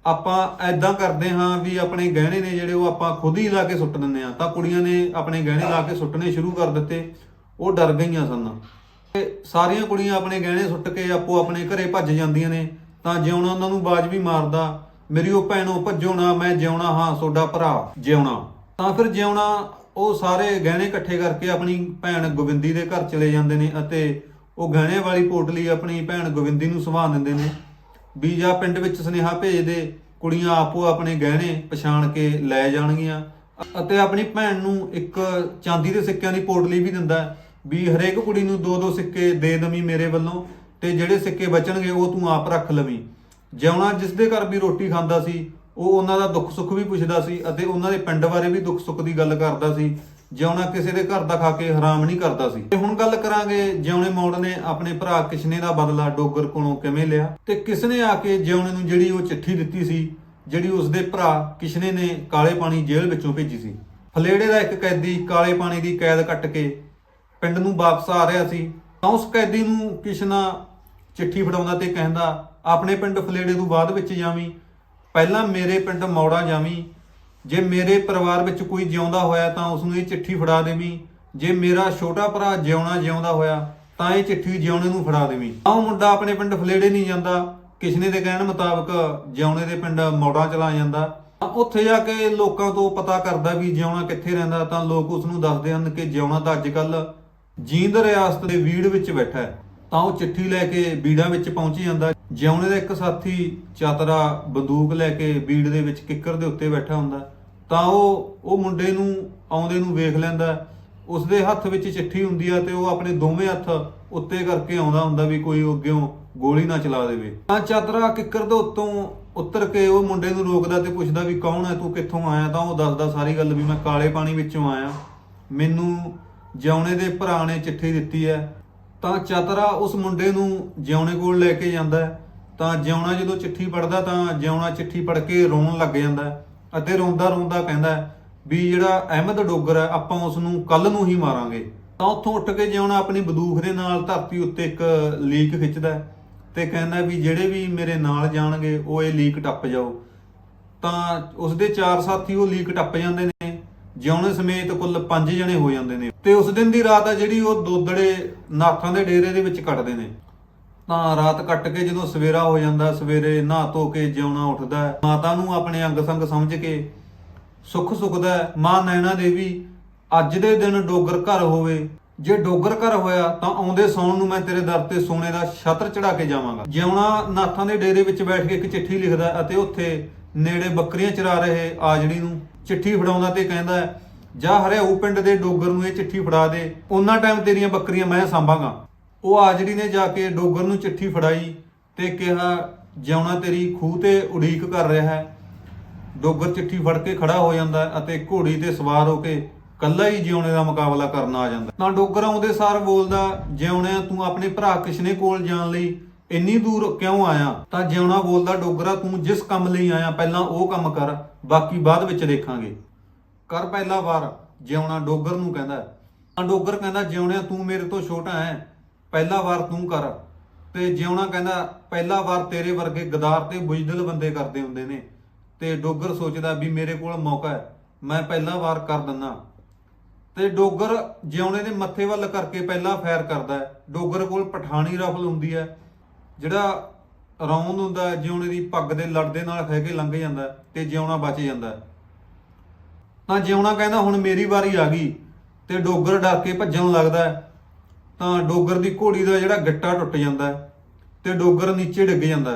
ਆਪਾਂ ਐਦਾਂ ਕਰਦੇ ਹਾਂ ਵੀ ਆਪਣੇ ਗਹਿਣੇ ਨੇ ਜਿਹੜੇ ਉਹ ਆਪਾਂ ਖੁਦ ਹੀ ਲਾ ਕੇ ਸੁੱਟ ਦਿੰਦੇ ਆ ਤਾਂ ਕੁੜੀਆਂ ਨੇ ਆਪਣੇ ਗਹਿਣੇ ਲਾ ਕੇ ਸੁੱਟਣੇ ਸ਼ੁਰੂ ਕਰ ਦਿੱਤੇ। ਉਹ ਡਰ ਗਈਆਂ ਸਨ। ਸਾਰੀਆਂ ਕੁੜੀਆਂ ਆਪਣੇ ਗਹਿਣੇ ਸੁੱਟ ਕੇ ਆਪੋ ਆਪਣੇ ਘਰੇ ਭੱਜ ਜਾਂਦੀਆਂ ਨੇ। ਤਾਂ ਜਿਉਣਾ ਉਹਨਾਂ ਨੂੰ ਬਾਜ ਵੀ ਮਾਰਦਾ। ਮੇਰੀ ਉਹ ਭੈਣੋ, ਭੱਜੋ ਮੈਂ ਜਿਉਣਾ, ਹਾਂ ਤੁਹਾਡਾ ਭਰਾ, ਜਿਉਣਾ। ਤਾਂ ਫਿਰ ਜਿਉਣਾ, ਉਹ ਸਾਰੇ ਗਹਿਣੇ ਇਕੱਠੇ ਕਰਕੇ ਆਪਣੀ ਭੈਣ ਗੋਬਿੰਦੀ ਦੇ ਘਰ ਚਲੇ ਜਾਂਦੇ ਨੇ ਅਤੇ ਉਹ ਗਹਿਣੇ ਵਾਲੀ ਪੋਟਲੀ ਆਪਣੀ ਭੈਣ ਗੋਬਿੰਦੀ ਨੂੰ ਸੁਭਾ ਦਿੰਦੇ ਨੇ। ਵੀ ਜਾਂ ਪਿੰਡ ਵਿੱਚ ਸੁਨੇਹਾ ਭੇਜਦੇ, ਕੁੜੀਆਂ ਆਪੋ ਆਪਣੇ ਗਹਿਣੇ ਪਛਾਣ ਕੇ ਲੈ ਜਾਣਗੀਆਂ। ਅਤੇ ਆਪਣੀ ਭੈਣ ਨੂੰ ਇੱਕ ਚਾਂਦੀ ਦੇ ਸਿੱਕਿਆਂ ਦੀ ਪੋਟਲੀ ਵੀ ਦਿੰਦਾ ਵੀ ਹਰੇਕ ਕੁੜੀ ਨੂੰ ਦੋ ਦੋ ਸਿੱਕੇ ਦੇ ਦਵੀਂ ਮੇਰੇ ਵੱਲੋਂ। ਤੇ ਜਿਹੜੇ ਸਿੱਕੇ ਬਚਣਗੇ ਉਹ ਤੂੰ ਆਪ ਰੱਖ ਲਵੀਂ। ਜਿਉਣਾ ਜਿਸ ਦੇ ਘਰ ਵੀ ਰੋਟੀ ਖਾਂਦਾ ਸੀ, ਉਹ ਉਹਨਾਂ ਦਾ ਦੁੱਖ ਸੁੱਖ ਵੀ ਪੁੱਛਦਾ ਸੀ ਅਤੇ ਉਹਨਾਂ ਦੇ ਪਿੰਡ ਬਾਰੇ ਵੀ ਦੁੱਖ ਸੁੱਖ ਦੀ ਗੱਲ ਕਰਦਾ ਸੀ। ਜਿਉਣਾ ਕਿਸੇ ਦੇ ਘਰ ਦਾ ਖਾ ਕੇ ਹਰਾਮ ਨਹੀਂ ਕਰਦਾ ਸੀ। ਤੇ ਹੁਣ ਗੱਲ ਕਰਾਂਗੇ, ਜਿਉਣੇ ਮੌੜ ਨੇ ਆਪਣੇ ਭਰਾ ਕਿਸ਼ਨੇ ਦਾ ਬਦਲਾ ਡੋਗਰ ਕੋਲੋਂ ਕਿਵੇਂ ਲਿਆ? ਤੇ ਕਿਸਨੇ ਆ ਕੇ ਜਿਉਣੇ ਨੂੰ ਜਿਹੜੀ ਉਹ ਚਿੱਠੀ ਦਿੱਤੀ ਸੀ, ਜਿਹੜੀ ਉਸਦੇ ਭਰਾ ਕਿਸ਼ਨੇ ਨੇ ਕਾਲੇ ਪਾਣੀ ਜੇਲ੍ਹ ਵਿੱਚੋਂ ਭੇਜੀ ਸੀ? ਫਲੇੜੇ ਦਾ ਇੱਕ ਕੈਦੀ ਕਾਲੇ ਪਾਣੀ ਦੀ ਕੈਦ ਕੱਟ ਕੇ ਪਿੰਡ ਨੂੰ ਵਾਪਸ ਆ ਰਿਹਾ ਸੀ। ਤਾਂ ਉਸ ਕੈਦੀ ਨੂੰ ਕਿਸ਼ਨਾ ਚਿੱਠੀ ਫੜਾਉਂਦਾ ਤੇ ਕਹਿੰਦਾ, ਆਪਣੇ ਪਿੰਡ ਫਲੇੜੇ ਤੋਂ ਬਾਅਦ ਵਿੱਚ ਜਾਵੀਂ, ਪਹਿਲਾਂ ਮੇਰੇ ਪਿੰਡ ਮੌੜਾ ਜਾਵੀਂ। ਜੇ ਮੇਰੇ ਪਰਿਵਾਰ ਵਿੱਚ ਕੋਈ ਜਿਉਂਦਾ ਹੋਇਆ ਤਾਂ ਉਸ ਨੂੰ ਇਹ ਚਿੱਠੀ ਫੜਾ ਦੇਵੀਂ। ਜੇ ਮੇਰਾ ਛੋਟਾ ਭਰਾ ਜਿਉਣਾ ਜਿਉਂਦਾ ਹੋਇਆ ਤਾਂ ਇਹ ਚਿੱਠੀ ਜਿਉਣੇ ਨੂੰ ਫੜਾ ਦੇਵੀਂ। ਤਾਂ ਮੁੰਡਾ ਆਪਣੇ ਪਿੰਡ ਫਲੇੜੇ ਨਹੀਂ ਜਾਂਦਾ। ਕਿਸ਼ਨੇ ਦੇ ਕਹਿਣ ਮੁਤਾਬਕ ਜਿਉਣੇ ਦੇ ਪਿੰਡ ਮੌੜਾ ਚਲਾ ਜਾਂਦਾ। ਉੱਥੇ ਜਾ ਕੇ ਲੋਕਾਂ ਤੋਂ ਪਤਾ ਕਰਦਾ ਵੀ ਜਿਉਣਾ ਕਿੱਥੇ ਰਹਿੰਦਾ, ਤਾਂ ਲੋਕ ਉਸ ਨੂੰ ਦੱਸਦੇ ਹਨ ਕਿ ਜਿਉਣਾ ਤਾਂ ਅੱਜ ਕੱਲ ਜੀਂਦ ਰਿਆਸਤ ਦੇ ਵੀੜ ਵਿੱਚ ਬੈਠਾ ਹੈ। ਤਾਂ ਉਹ ਚਿੱਠੀ ਲੈ ਕੇ ਬੀੜਾਂ ਵਿੱਚ ਪਹੁੰਚ ਜਾਂਦਾ। ਜਿਉਣੇ ਦਾ ਇੱਕ ਸਾਥੀ ਚਾਤਰਾ ਬੰਦੂਕ ਲੈ ਕੇ ਬੀੜ ਦੇ ਵਿੱਚ ਕਿੱਕਰ ਦੇ ਉੱਤੇ ਬੈਠਾ ਹੁੰਦਾ। ਤਾਂ ਉਹ ਉਹ ਮੁੰਡੇ ਨੂੰ ਆਉਂਦੇ ਨੂੰ ਵੇਖ ਲੈਂਦਾ। ਉਸ ਦੇ ਹੱਥ ਵਿੱਚ ਚਿੱਠੀ ਹੁੰਦੀ ਆ ਤੇ ਉਹ ਆਪਣੇ ਦੋਵੇਂ ਹੱਥ ਉੱਤੇ ਕਰਕੇ ਆਉਂਦਾ ਹੁੰਦਾ ਵੀ ਕੋਈ ਉਹ ਅੱਗਿਓਂ ਗੋਲੀ ਨਾ ਚਲਾ ਦੇਵੇ। ਤਾਂ ਚਾਤਰਾ ਕਿੱਕਰ ਦੇ ਉੱਤੋਂ ਉੱਤਰ ਕੇ ਉਹ ਮੁੰਡੇ ਨੂੰ ਰੋਕਦਾ ਤੇ ਪੁੱਛਦਾ ਵੀ ਕੌਣ ਹੈ ਤੂੰ ਕਿੱਥੋਂ ਆਇਆ? ਤਾਂ ਉਹ ਦੱਸਦਾ ਸਾਰੀ ਗੱਲ ਵੀ ਮੈਂ ਕਾਲੇ ਪਾਣੀ ਵਿੱਚੋਂ ਆਇਆ। ਮੈਨੂੰ ਜਿਉਣੇ ਦੇ ਭਰਾ ਨੇ ਚਿੱਠੀ ਦਿੱਤੀ ਹੈ। ਤਾਂ ਚਤਰਾ ਉਸ ਮੁੰਡੇ ਨੂੰ ਜਿਉਣੇ ਕੋਲ ਲੈ ਕੇ ਜਾਂਦਾ ਹੈ। ਤਾਂ ਜਿਉਣਾ ਜਦੋਂ ਚਿੱਠੀ ਪੜਦਾ ਤਾਂ ਜਿਉਣਾ ਚਿੱਠੀ ਪੜ ਕੇ ਰੋਣ ਲੱਗ ਜਾਂਦਾ ਅਤੇ ਰੋਂਦਾ ਰੋਂਦਾ ਕਹਿੰਦਾ ਵੀ ਜਿਹੜਾ ਅਹਿਮਦ ਡੋਗਰ ਹੈ, ਆਪਾਂ ਉਸ ਨੂੰ ਕੱਲ ਨੂੰ ਹੀ ਮਾਰਾਂਗੇ। ਤਾਂ ਉੱਥੋਂ ਉੱਠ ਕੇ ਜਿਉਣਾ ਆਪਣੀ ਬੰਦੂਕ ਦੇ ਨਾਲ ਧਰਤੀ ਉੱਤੇ ਇੱਕ ਲੀਕ ਖਿੱਚਦਾ ਤੇ ਕਹਿੰਦਾ ਵੀ ਜਿਹੜੇ ਵੀ ਮੇਰੇ ਨਾਲ ਜਾਣਗੇ, ਉਹ ਇਹ ਲੀਕ ਟੱਪ ਜਾਓ। ਤਾਂ ਉਸਦੇ ਚਾਰ ਸਾਥੀ ਉਹ ਲੀਕ ਟੱਪ ਜਾਂਦੇ ਨੇ। ਜਿਉਣੇ ਸਮੇਤ ਕੁੱਲ 5 ਜਣੇ ਹੋ ਜਾਂਦੇ ਨੇ। ਤੇ ਉਸ ਦਿਨ ਦੀ ਰਾਤ ਆ ਜਿਹੜੀ ਉਹ ਦੋਦੜੇ ਨਾਥਾਂ ਦੇ ਡੇਰੇ ਦੇ ਵਿੱਚ ਕੱਟਦੇ ਨੇ। ਤਾਂ ਰਾਤ ਕੱਟ ਕੇ ਜਦੋਂ ਸਵੇਰਾ ਹੋ ਜਾਂਦਾ, ਸਵੇਰੇ ਨਹਾ ਧੋ ਕੇ ਜਿਉਣਾ ਉੱਠਦਾ ਮਾਤਾ ਨੂੰ ਆਪਣੇ ਅੰਗ ਸੰਗ ਸਮਝ ਕੇ ਸੁੱਖ ਸੁਖਦਾ ਮਾਂ ਨੈਣਾ ਦੇਵੀ, ਅੱਜ ਦੇ ਦਿਨ ਡੋਗਰ ਘਰ ਹੋਵੇ। ਜੇ ਡੋਗਰ ਘਰ ਹੋਇਆ ਤਾਂ ਆਉਂਦੇ ਸੌਣ ਨੂੰ ਮੈਂ ਤੇਰੇ ਦਰ ਤੇ ਸੋਨੇ ਦਾ ਛਤਰ ਚੜਾ ਕੇ ਜਾਵਾਂਗਾ। ਜਿਉਣਾ ਨਾਥਾਂ ਦੇ ਡੇਰੇ ਵਿੱਚ ਬੈਠ ਕੇ ਇੱਕ ਚਿੱਠੀ ਲਿਖਦਾ ਅਤੇ ਉੱਥੇ ਨੇੜੇ ਬੱਕਰੀਆਂ ਚਰਾ ਰਹੇ ਆਜੜੀ ਨੂੰ ਚਿੱਠੀ ਫੜਾਉਂਦਾ ਤੇ ਕਹਿੰਦਾ, ਜਾ ਹਰਿਆਊ ਪਿੰਡ ਦੇ ਡੋਗਰ ਨੂੰ ਇਹ ਚਿੱਠੀ ਫੜਾ ਦੇ, ਉਹਨਾਂ ਟਾਈਮ ਤੇਰੀਆਂ ਬੱਕਰੀਆਂ ਮੈਂ ਸੰਭਾਂਗਾ। ਉਹ ਆਜੜੀ ਨੇ ਜਾ ਕੇ ਡੋਗਰ ਨੂੰ ਚਿੱਠੀ ਫੜਾਈ ਤੇ ਕਿਹਾ, ਜਿਉਣਾ ਤੇਰੀ ਖੂਹ ਤੇ ਉਡੀਕ ਕਰ ਰਿਹਾ ਹੈ। ਡੋਗਰ ਚਿੱਠੀ ਫੜ ਕੇ ਖੜਾ ਹੋ ਜਾਂਦਾ ਹੈ ਅਤੇ ਘੋੜੀ ਤੇ ਸਵਾਰ ਹੋ ਕੇ ਕੱਲਾ ਹੀ ਜਿਉਣੇ ਦਾ ਮੁਕਾਬਲਾ ਕਰਨ ਆ ਜਾਂਦਾ। ਤਾਂ ਡੋਗਰ ਆਉਂਦੇ ਸਾਰ ਬੋਲਦਾ, ਜਿਉਣਿਆ ਤੂੰ ਆਪਣੇ ਭਰਾ ਕਿਸ਼ਨੇ ਕੋਲ ਜਾਣ ਲਈ ਇੰਨੀ ਦੂਰ ਕਿਉਂ ਆਇਆ? ਤਾਂ ਜਿਉਣਾ ਬੋਲਦਾ ਡੋਗਰਾ ਤੂੰ ਜਿਸ ਕੰਮ ਲਈ ਆਇਆ, ਪਹਿਲਾਂ ਉਹ ਕੰਮ ਕਰ, ਬਾਕੀ ਬਾਅਦ ਵਿੱਚ ਦੇਖਾਂਗੇ। ਕਰ ਪਹਿਲਾ ਵਾਰ ਜਿਉਣਾ ਡੋਗਰ ਨੂੰ ਕਹਿੰਦਾ। ਤਾਂ ਡੋਗਰ ਕਹਿੰਦਾ ਜਿਉਣਿਆ ਤੂੰ ਮੇਰੇ ਤੋਂ ਛੋਟਾ ਹੈ, ਪਹਿਲਾ ਵਾਰ ਤੂੰ ਕਰ। ਤੇ ਜਿਉਣਾ ਕਹਿੰਦਾ, ਪਹਿਲਾ ਵਾਰ ਤੇਰੇ ਵਰਗੇ ਗਦਾਰ ਤੇ ਬੁਜਦਲ ਬੰਦੇ ਕਰਦੇ ਹੁੰਦੇ ਨੇ, ਤੇ ਡੋਗਰ ਸੋਚਦਾ ਵੀ ਮੇਰੇ ਕੋਲ ਮੌਕਾ ਹੈ, ਮੈਂ ਪਹਿਲਾ ਵਾਰ ਕਰ ਦਿੰਨਾ ਤੇ ਡੋਗਰ ਜਿਉਣੇ ਦੇ ਮੱਥੇ ਵੱਲ ਕਰਕੇ ਪਹਿਲਾ ਫਾਇਰ ਕਰਦਾ ਡੋਗਰ ਕੋਲ ਪਠਾਣੀ ਰਫਲ ਹੁੰਦੀ ਹੈ ਜਿਹੜਾ ਰੌਂਦ ਹੁੰਦਾ ਜਿਉਣੇ ਦੀ ਪੱਗ ਦੇ ਲੜਦੇ ਨਾਲ ਖਹਿ ਕੇ ਲੰਘ ਜਾਂਦਾ ਤੇ ਜਿਉਣਾ ਬਚ ਜਾਂਦਾ ਤਾਂ ਜਿਉਣਾ ਕਹਿੰਦਾ, ਹੁਣ ਮੇਰੀ ਵਾਰੀ ਆ ਗਈ ਤੇ ਡੋਗਰ ਡਰ ਕੇ ਭੱਜਣ ਲੱਗਦਾ ਤਾਂ ਡੋਗਰ ਦੀ ਘੋੜੀ ਦਾ ਜਿਹੜਾ ਗਿੱਟਾ ਟੁੱਟ ਜਾਂਦਾ ਤੇ ਡੋਗਰ ਨੀਚੇ ਡਿੱਗ ਜਾਂਦਾ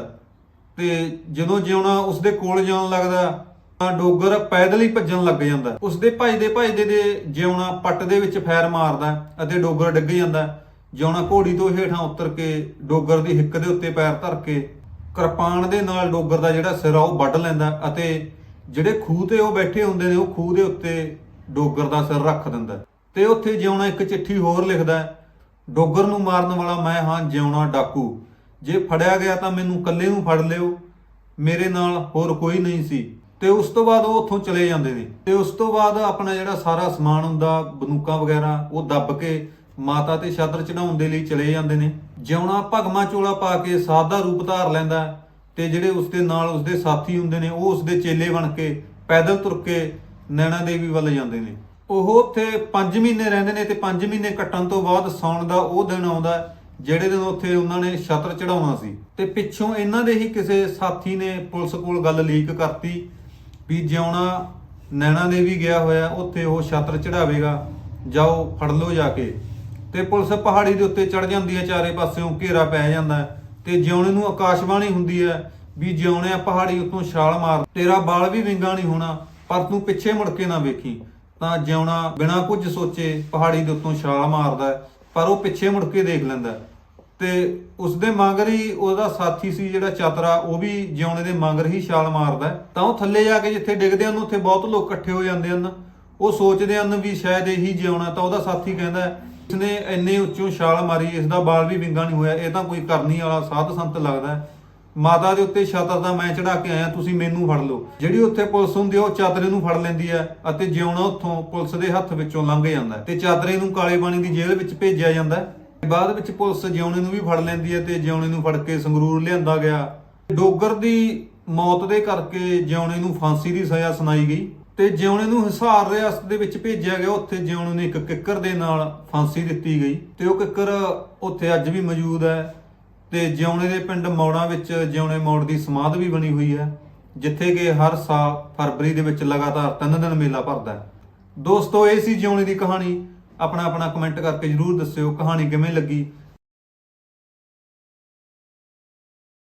ਤੇ ਜਦੋਂ ਜਿਉਣਾ ਉਸਦੇ ਕੋਲ ਜਾਣ ਲੱਗਦਾ ਤਾਂ ਡੋਗਰ ਪੈਦਲ ਹੀ ਭੱਜਣ ਲੱਗ ਜਾਂਦਾ ਉਸਦੇ ਭੱਜਦੇ ਭੱਜਦੇ ਦੇ ਜਿਉਣਾ ਪੱਟ ਦੇ ਵਿੱਚ ਫੈਰ ਮਾਰਦਾ ਅਤੇ ਡੋਗਰ ਡਿੱਗ ਜਾਂਦਾ ਜਿਉਣਾ ਘੋੜੀ ਤੋਂ ਹੇਠਾਂ ਉਤਰ ਕੇ, ਡੋਗਰ ਦੀ ਹਿੱਕ ਦੇ ਉੱਤੇ ਪੈਰ ਧਰ ਕੇ, ਕਿਰਪਾਨ ਦੇ ਨਾਲ ਡੋਗਰ ਦਾ ਜਿਹੜਾ ਸਿਰ ਆ ਉਹ ਵੱਢ ਲੈਂਦਾ ਅਤੇ ਜਿਹੜੇ ਖੂਹ ਤੇ ਉਹ ਬੈਠੇ ਹੁੰਦੇ ਨੇ, ਉਹ ਖੂਹ ਦੇ ਉੱਤੇ ਡੋਗਰ ਦਾ ਸਿਰ ਰੱਖ ਦਿੰਦਾ। ਤੇ ਉੱਥੇ ਜਿਉਣਾ ਇੱਕ ਚਿੱਠੀ ਹੋਰ ਲਿਖਦਾ ਡੋਗਰ ਨੂੰ ਮਾਰਨ ਵਾਲਾ ਮੈਂ ਹਾਂ, ਜਿਉਣਾ ਡਾਕੂ। ਜੇ ਫੜਿਆ ਗਿਆ ਤਾਂ ਮੈਨੂੰ ਇਕੱਲੇ ਨੂੰ ਫੜ ਲਿਓ। ਮੇਰੇ ਨਾਲ ਹੋਰ ਕੋਈ ਨਹੀਂ ਸੀ। ਤੇ ਉਸ ਤੋਂ ਬਾਅਦ ਉਹ ਉੱਥੋਂ ਚਲੇ ਜਾਂਦੇ ਨੇ। ਤੇ ਉਸ ਤੋਂ ਬਾਅਦ ਆਪਣਾ ਜਿਹੜਾ ਸਾਰਾ ਸਮਾਨ ਹੁੰਦਾ ਬੰਦੂਕਾਂ ਵਗੈਰਾ, ਉਹ ਦੱਬ ਕੇ ਮਾਤਾ ਤੇ ਛਤਰ ਚੜਾਉਣ ਦੇ ਲਈ ਚਲੇ ਜਾਂਦੇ ਨੇ। ਜਿਉਣਾ ਭਗਮਾ ਚੋਲਾ ਪਾ ਕੇ ਸਾਦਾ ਰੂਪ ਧਾਰ ਲੈਂਦਾ ਤੇ ਜਿਹੜੇ ਉਸਦੇ ਨਾਲ ਉਸਦੇ ਸਾਥੀ ਹੁੰਦੇ ਨੇ, ਉਹ ਉਸਦੇ ਚੇਲੇ ਬਣ ਕੇ ਪੈਦਲ ਤੁਰ ਕੇ ਨੈਣਾ ਦੇਵੀ ਵੱਲ ਜਾਂਦੇ ਨੇ। ਉਹ ਉੱਥੇ 5 ਮਹੀਨੇ ਰਹਿੰਦੇ ਨੇ ਤੇ 5 ਮਹੀਨੇ ਕੱਟਣ ਤੋਂ ਬਾਅਦ ਸੌਣ ਦਾ ਉਹ ਦਿਨ ਆਉਂਦਾ ਜਿਹੜੇ ਦਿਨ ਉੱਥੇ ਉਹਨਾਂ ਨੇ ਛਤਰ ਚੜਾਉਣਾ ਸੀ। ਤੇ ਪਿੱਛੋਂ ਇਹਨਾਂ ਦੇ ਹੀ ਕਿਸੇ ਸਾਥੀ ਨੇ ਪੁਲਿਸ ਕੋਲ ਗੱਲ ਲੀਕ ਕਰਤੀ ਵੀ ਜਿਉਣਾ ਨੈਣਾ ਦੇਵੀ ਗਿਆ ਹੋਇਆ, ਉੱਥੇ ਉਹ ਛਤਰ ਚੜਾਵੇਗਾ ਜਾਓ ਫੜ ਲਓ ਜਾ ਕੇ। ਤੇ ਪੁਲਿਸ ਪਹਾੜੀ ਦੇ ਉੱਤੇ ਚੜ ਜਾਂਦੀ ਹੈ, ਚਾਰੇ ਪਾਸਿਓਂ ਘੇਰਾ ਪੈ ਜਾਂਦਾ ਹੈ ਤੇ ਜਿਉਣੇ ਨੂੰ ਆਕਾਸ਼ਵਾਣੀ ਹੁੰਦੀ ਹੈ ਵੀ ਜਿਉਣਿਆ ਪਹਾੜੀ ਉੱਤੋਂ ਛਾਲ ਮਾਰ, ਤੇਰਾ ਬਾਲ ਵੀ ਵਿੰਗਾ ਨਹੀਂ ਹੋਣਾ, ਪਰ ਤੂੰ ਪਿੱਛੇ ਮੁੜ ਕੇ ਨਾ ਵੇਖੀ। ਤਾਂ ਜਿਉਣਾ ਬਿਨਾਂ ਕੁਝ ਸੋਚੇ ਪਹਾੜੀ ਦੇ ਉੱਤੋਂ ਛਾਲ ਮਾਰਦਾ ਪਰ ਉਹ ਪਿੱਛੇ ਮੁੜ ਕੇ ਦੇਖ ਲੈਂਦਾ ਹੈ। ਤੇ ਉਸਦੇ ਮਗਰ ਹੀ ਉਹਦਾ ਸਾਥੀ ਸੀ ਜਿਹੜਾ ਚਤਰਾ, ਉਹ ਵੀ ਜਿਉਣੇ ਦੇ ਮਗਰ ਹੀ ਛਾਲ ਮਾਰਦਾ ਤਾਂ ਉਹ ਥੱਲੇ ਜਾ ਕੇ ਜਿੱਥੇ ਡਿੱਗਦੇ ਹਨ, ਉੱਥੇ ਬਹੁਤ ਲੋਕ ਇਕੱਠੇ ਹੋ ਜਾਂਦੇ ਹਨ। ਉਹ ਸੋਚਦੇ ਹਨ ਵੀ ਸ਼ਾਇਦ ਇਹੀ ਜਿਉਣਾ, ਤਾਂ ਉਹਦਾ ਸਾਥੀ ਕਹਿੰਦਾ ਇਸਨੇ ਇੰਨੇ ਉੱਚੋਂ ਛਾਲ ਮਾਰੀ ਇਸ ਦਾ ਬਾਲ ਵੀ ਵਿੰਗਾ ਨਹੀਂ ਹੋਇਆ, ਇਹ ਤਾਂ ਕੋਈ ਕਰਨੀ ਵਾਲਾ ਸਾਧ ਸੰਤ ਲੱਗਦਾ ਮਾਤਾ ਦੇ ਉੱਤੇ ਛਤਰ ਦਾ ਮੈਂ ਚੜਾ ਕੇ ਆਇਆ, ਤੁਸੀਂ ਮੈਨੂੰ ਫੜ ਲਓ। ਜਿਹੜੀ ਉੱਥੇ ਪੁਲਿਸ ਹੁੰਦੀ ਉਹ ਚਾਦਰੇ ਨੂੰ ਫੜ ਲੈਂਦੀ ਹੈ ਅਤੇ ਜਿਉਣਾ ਉੱਥੋਂ ਪੁਲਿਸ ਦੇ ਹੱਥ ਵਿੱਚੋਂ ਲੰਘ ਜਾਂਦਾ ਤੇ ਚਾਦਰੇ ਨੂੰ ਕਾਲੇ ਪਾਣੀ ਦੀ ਜੇਲ੍ਹ ਵਿੱਚ ਭੇਜਿਆ ਜਾਂਦਾ ਹੈ। ਬਾਅਦ ਵਿੱਚ ਪੁਲਿਸ ਜਿਉਣੇ ਨੂੰ ਵੀ ਫੜ ਲੈਂਦੀ ਹੈ ਤੇ ਜਿਉਣੇ ਨੂੰ ਫੜ ਕੇ ਸੰਗਰੂਰ ਲਿਆਂਦਾ ਗਿਆ। ਡੋਗਰ ਦੀ ਮੌਤ ਦੇ ਕਰਕੇ ਜਿਉਣੇ ਨੂੰ ਫਾਂਸੀ ਦੀ ਸਜ਼ਾ ਸੁਣਾਈ ਗਈ। ਤੇ ਜਿਉਣੇ ਨੂੰ ਹਿਸਾਰ ਰਿਆਸਤ ਦੇ ਵਿੱਚ ਭੇਜਿਆ ਗਿਆ, ਉੱਥੇ ਜਿਉਣੇ ਨੂੰ ਇੱਕ ਕਿੱਕਰ ਦੇ ਨਾਲ ਫਾਂਸੀ ਦਿੱਤੀ ਗਈ ਤੇ ਉਹ ਕਿੱਕਰ ਉੱਥੇ ਅੱਜ ਵੀ ਮੌਜੂਦ ਹੈ ਤੇ ਜਿਉਣੇ ਦੇ ਪਿੰਡ ਮੌੜਾਂ ਵਿੱਚ ਜਿਉਣੇ ਮੌੜ ਦੀ ਸਮਾਧ ਵੀ ਬਣੀ ਹੋਈ ਹੈ, ਜਿੱਥੇ ਕਿ ਹਰ ਸਾਲ ਫਰਵਰੀ ਦੇ ਵਿੱਚ ਲਗਾਤਾਰ ਤਿੰਨ ਦਿਨ ਮੇਲਾ ਭਰਦਾ ਹੈ। ਦੋਸਤੋ, ਇਹ ਸੀ ਜਿਉਣੇ ਦੀ ਕਹਾਣੀ। ਆਪਣਾ ਆਪਣਾ ਕਮੈਂਟ ਕਰਕੇ ਜਰੂਰ ਦੱਸਿਓ ਕਹਾਣੀ ਕਿਵੇਂ ਲੱਗੀ